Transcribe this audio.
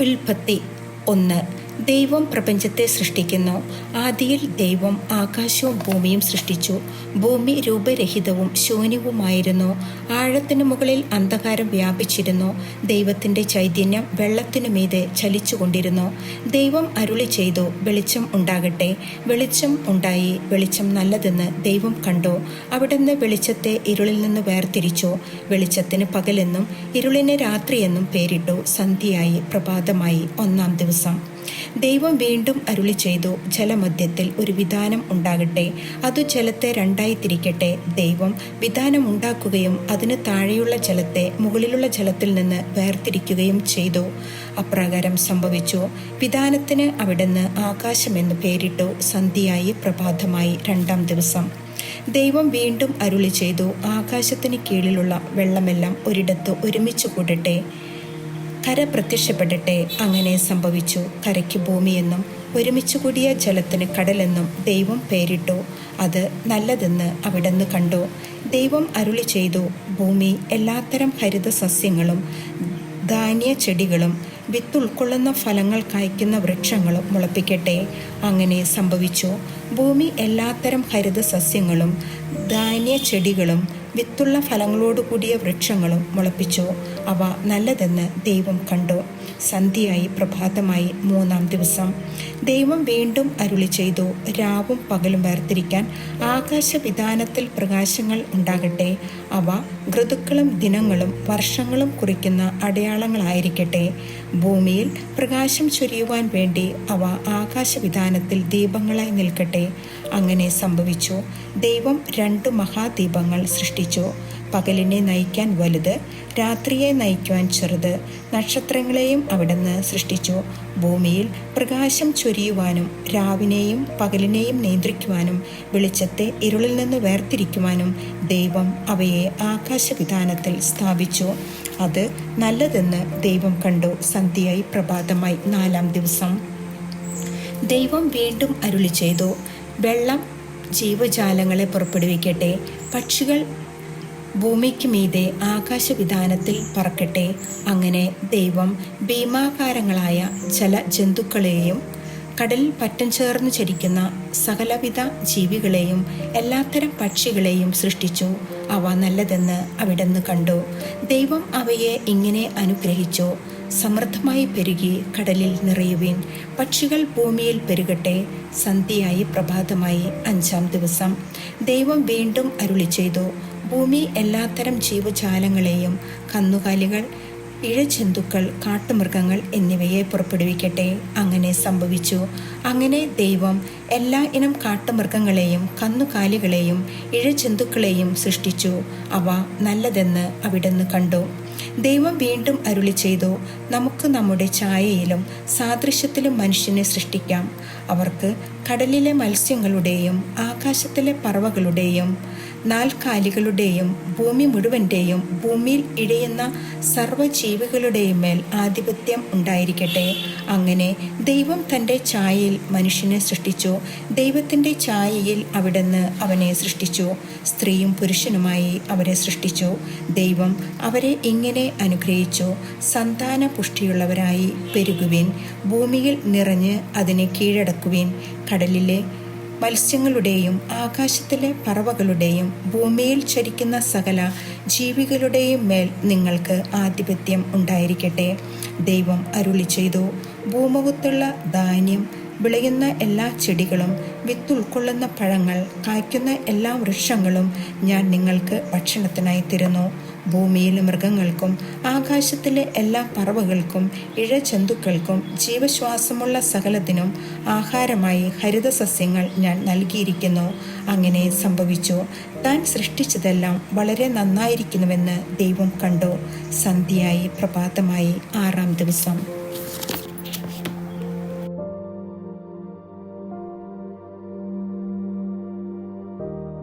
ഉൽപ്പത്തി ഒന്ന്. ദൈവം പ്രപഞ്ചത്തെ സൃഷ്ടിക്കുന്നു. ആദിയിൽ ദൈവം ആകാശവും ഭൂമിയും സൃഷ്ടിച്ചു. ഭൂമി രൂപരഹിതവും ശൂന്യവുമായിരുന്നു. ആഴത്തിനു മുകളിൽ അന്ധകാരം വ്യാപിച്ചിരുന്നു. ദൈവത്തിന്റെ ചൈതന്യം വെള്ളത്തിനു മീതെ ചലിച്ചുകൊണ്ടിരുന്നു. ദൈവം അരുളി ചെയ്തു വെളിച്ചം ഉണ്ടാകട്ടെ. വെളിച്ചം ഉണ്ടായി. വെളിച്ചം നല്ലതെന്ന് ദൈവം കണ്ടു. അവിടുന്ന് വെളിച്ചത്തെ ഇരുളിൽ നിന്ന് വേർതിരിച്ചു. വെളിച്ചത്തിന് പകലെന്നും ഇരുളിന് രാത്രിയെന്നും പേരിട്ടു. സന്ധ്യയായി പ്രഭാതമായി ഒന്നാം ദിവസം. ദൈവം വീണ്ടും അരുളി ചെയ്തു ജലമധ്യത്തിൽ ഒരു വിധാനം ഉണ്ടാകട്ടെ. അതു ജലത്തെ രണ്ടായി തിരിക്കട്ടെ ദൈവം വിധാനം ഉണ്ടാക്കുകയും അതിന് താഴെയുള്ള ജലത്തെ മുകളിലുള്ള ജലത്തിൽ നിന്ന് വേർതിരിക്കുകയും ചെയ്തു. അപ്രകാരം സംഭവിച്ചു. വിധാനത്തിന് അവിടുന്ന് ആകാശമെന്ന് പേരിട്ടു. സന്ധ്യയായി പ്രഭാതമായി രണ്ടാം ദിവസം. ദൈവം വീണ്ടും അരുളി ചെയ്തു ആകാശത്തിന് കീഴിലുള്ള വെള്ളമെല്ലാം ഒരിടത്ത് ഒരുമിച്ച് കൂടട്ടെ. കര പ്രത്യക്ഷപ്പെടട്ടെ. അങ്ങനെ സംഭവിച്ചു. കരയ്ക്ക് ഭൂമിയെന്നും ഒരുമിച്ച് കൂടിയ ജലത്തിന് കടലെന്നും ദൈവം പേരിട്ടു. അത് നല്ലതെന്ന് അവിടുന്ന് കണ്ടു. ദൈവം അരുളി ചെയ്തു ഭൂമി എല്ലാത്തരം ഹരിത സസ്യങ്ങളും ധാന്യ ചെടികളും വിത്ത് ഉൾക്കൊള്ളുന്ന ഫലങ്ങൾ കായ്ക്കുന്ന വൃക്ഷങ്ങളും മുളപ്പിക്കട്ടെ. അങ്ങനെ സംഭവിച്ചു. ഭൂമി എല്ലാത്തരം ഹരിത സസ്യങ്ങളും ധാന്യ ചെടികളും വിത്തുള്ള ഫലങ്ങളോട് കൂടിയ വൃക്ഷങ്ങളും മുളപ്പിച്ചു. അവ നല്ലതെന്ന് ദൈവം കണ്ടു. സന്ധ്യയായി പ്രഭാതമായി മൂന്നാം ദിവസം. ദൈവം വീണ്ടും അരുളി ചെയ്തു രാവും പകലും വേർതിരിക്കാൻ ആകാശവിധാനത്തിൽ പ്രകാശങ്ങൾ ഉണ്ടാകട്ടെ. അവ ഋതുക്കളും ദിനങ്ങളും വർഷങ്ങളും കുറിക്കുന്ന അടയാളങ്ങളായിരിക്കട്ടെ. ഭൂമിയിൽ പ്രകാശം ചൊരിയുവാൻ വേണ്ടി അവ ആകാശവിധാനത്തിൽ ദീപങ്ങളായി നിൽക്കട്ടെ. അങ്ങനെ സംഭവിച്ചു. ദൈവം രണ്ട് മഹാദീപങ്ങൾ സൃഷ്ടിച്ചു. പകലിനെ നയിക്കാൻ വലുത് രാത്രിയെ നയിക്കുവാൻ ചെറുത് നക്ഷത്രങ്ങളെയും അവിടുന്ന് സൃഷ്ടിച്ചു. ഭൂമിയിൽ പ്രകാശം ചൊരിയുവാനും രാവിനെയും പകലിനെയും നിയന്ത്രിക്കുവാനും വെളിച്ചത്തെ ഇരുളിൽ നിന്ന് വേർതിരിക്കുവാനും ദൈവം അവയെ ആകാശവിധാനത്തിൽ സ്ഥാപിച്ചു. അത് നല്ലതെന്ന് ദൈവം കണ്ടു. സന്ധ്യയായി പ്രഭാതമായി നാലാം ദിവസം. ദൈവം വീണ്ടും അരുളി ചെയ്തു. വെള്ളം ജീവജാലങ്ങളെ പുറപ്പെടുവിക്കട്ടെ. പക്ഷികൾ ഭൂമിക്ക് മീതെ ആകാശവിധാനത്തിൽ പറക്കട്ടെ. അങ്ങനെ ദൈവം ഭീമാകാരങ്ങളായ ജലജന്തുക്കളെയും കടലിൽ പറ്റം ചേർന്ന് ചരിക്കുന്ന സകലവിധ ജീവികളെയും എല്ലാത്തരം പക്ഷികളെയും സൃഷ്ടിച്ചു. അവ നല്ലതെന്ന് അവിടെന്ന് കണ്ടു. ദൈവം അവയെ ഇങ്ങനെ അനുഗ്രഹിച്ചു. സമൃദ്ധമായി പെരുകി കടലിൽ നിറയുവിൻ. പക്ഷികൾ ഭൂമിയിൽ പെരുകട്ടെ. സന്ധ്യയായി പ്രഭാതമായി അഞ്ചാം ദിവസം ദൈവം വീണ്ടും അരുളി ചെയ്തു ഭൂമി എല്ലാത്തരം ജീവജാലങ്ങളെയും കന്നുകാലികൾ ഇഴജന്തുക്കൾ കാട്ടുമൃഗങ്ങൾ എന്നിവയെ പുറപ്പെടുവിക്കട്ടെ. അങ്ങനെ സംഭവിച്ചു. അങ്ങനെ ദൈവം എല്ലാ ഇനം കാട്ടുമൃഗങ്ങളെയും കന്നുകാലികളെയും ഇഴജന്തുക്കളെയും സൃഷ്ടിച്ചു. അവ നല്ലതെന്ന് അവിടുന്ന് കണ്ടു. ദൈവം വീണ്ടും അരുളി ചെയ്തു നമുക്ക് നമ്മുടെ ഛായയിലും സാദൃശ്യത്തിലും മനുഷ്യനെ സൃഷ്ടിക്കാം. അവർക്ക് കടലിലെ മത്സ്യങ്ങളുടെയും ആകാശത്തിലെ പറവകളുടെയും നാൽക്കാലികളുടെയും ഭൂമി മുഴുവന്റെയും ഭൂമിയിൽ ഇഴയുന്ന സർവജീവികളുടെയും മേൽ ആധിപത്യം ഉണ്ടായിരിക്കട്ടെ. അങ്ങനെ ദൈവം തന്റെ ഛായയിൽ മനുഷ്യനെ സൃഷ്ടിച്ചു. ദൈവത്തിന്റെ ഛായയിൽ അവിടുന്ന് അവനെ സൃഷ്ടിച്ചു. സ്ത്രീയും പുരുഷനുമായി അവരെ സൃഷ്ടിച്ചു. ദൈവം അവരെ ഇങ്ങനെ അനുഗ്രഹിച്ചു. സന്താന പുഷ്ടിയുള്ളവരായി പെരുകുവിൻ. ഭൂമിയിൽ നിറഞ്ഞ് അതിനെ കീഴടക്കുവിൻ. കടലിലെ മത്സ്യങ്ങളുടെയും ആകാശത്തിലെ പറവകളുടെയും ഭൂമിയിൽ ചരിക്കുന്ന സകല ജീവികളുടെയും മേൽ നിങ്ങൾക്ക് ആധിപത്യം ഉണ്ടായിരിക്കട്ടെ. ദൈവം അരുളി ചെയ്തു. ഭൂമുഖത്തുള്ള ധാന്യം വിളയുന്ന എല്ലാ ചെടികളും വിത്ത് ഉൾക്കൊള്ളുന്ന പഴങ്ങൾ കായ്ക്കുന്ന എല്ലാ വൃക്ഷങ്ങളും ഞാൻ നിങ്ങൾക്ക് ഭക്ഷണത്തിനായി തരുന്നു. ഭൂമിയിലെ മൃഗങ്ങൾക്കും ആകാശത്തിലെ എല്ലാ പറവകൾക്കും ഇഴജന്തുക്കൾക്കും ജീവശ്വാസമുള്ള സകലത്തിനും ആഹാരമായി ഹരിതസസ്യങ്ങൾ ഞാൻ നൽകിയിരിക്കുന്നു. അങ്ങനെ സംഭവിച്ചു. താൻ സൃഷ്ടിച്ചതെല്ലാം വളരെ നന്നായിരിക്കുന്നുവെന്ന് ദൈവം കണ്ടു. സന്ധ്യയായി പ്രഭാതമായി ആറാം ദിവസം.